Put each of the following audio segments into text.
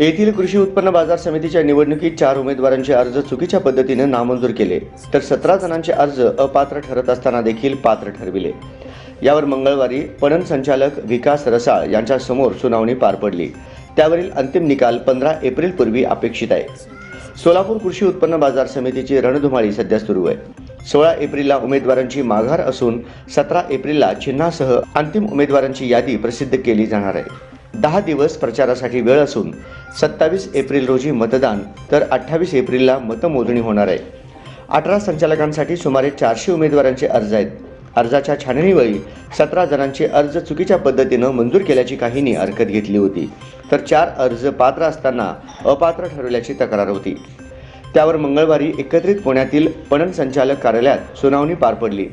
येथील कृषी उत्पन्न बाजार समितीच्या निवडणुकीत चार उमेदवारांचे अर्ज चुकीच्या पद्धतीने नामंजूर केले तर सतरा जणांचे अर्ज अपात्र ठरत असताना देखील पात्र ठरविले. यावर मंगळवारी पणन संचालक विकास रसाळ यांच्या समोर सुनावणी पार पडली. त्यावरील अंतिम निकाल पंधरा एप्रिलपूर्वी अपेक्षित आहे. सोलापूर कृषी उत्पन्न बाजार समितीची रणधुमाळी सध्या सुरू आहे. सोळा एप्रिलला उमेदवारांची माघार असून सतरा एप्रिलला चिन्हासह अंतिम उमेदवारांची यादी प्रसिद्ध केली जाणार आहे. दहा दिवस प्रचारासाठी वेळ असून सत्तावीस एप्रिल रोजी मतदान तर अठ्ठावीस एप्रिलला मतमोजणी होणार आहे. अठरा संचालकांसाठी सुमारे चारशे उमेदवारांचे अर्ज आहेत. अर्जाच्या छाननीवेळी सतरा जणांचे अर्ज चुकीच्या पद्धतीनं मंजूर केल्याची काहींनी हरकत घेतली होती. तर चार अर्ज पात्र असताना अपात्र ठरवल्याची तक्रार होती. त्यावर मंगळवारी एकत्रित पुण्यातील पणन संचालक कार्यालयात सुनावणी पार पडली.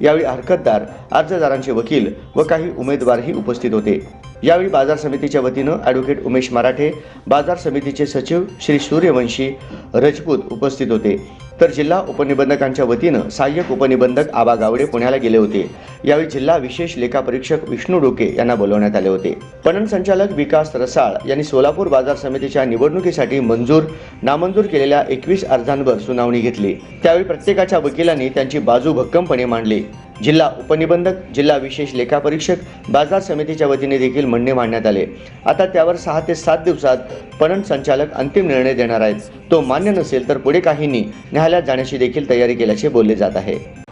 यावेळी हरकतदार अर्जदारांचे वकील व काही उमेदवारही उपस्थित होते. यावेळी बाजार समितीच्या वतीनं ॲडव्होकेट उमेश मराठे बाजार समितीचे सचिव श्री सूर्यवंशी रजपूत उपस्थित होते. तर जिल्हा उपनिबंधकांच्या वतीनं सहाय्यक उपनिबंधक आबा गावडे पुण्याला गेले होते. यावेळी जिल्हा विशेष लेखापरीक्षक विष्णू डोके यांना बोलवण्यात आले होते. पणन संचालक विकास रसाळ यांनी सोलापूर बाजार समितीच्या निवडणुकीसाठी मंजूर नामंजूर केलेल्या एकवीस अर्जांवर सुनावणी घेतली. त्यावेळी प्रत्येकाच्या वकिलांनी त्यांची बाजू भक्कमपणे मांडली. जिल्हा उपनिबंधक जिल्हा विशेष लेखापरीक्षक बाजार समितीच्या वतीने देखील म्हणणे मांडण्यात आले. आता त्यावर सहा ते सात दिवसात पणन संचालक अंतिम निर्णय देणार आहेत. तो मान्य नसेल तर पुढे काहींनी न्यायालयात जाण्याची देखील तयारी केल्याचे बोलले जात आहे.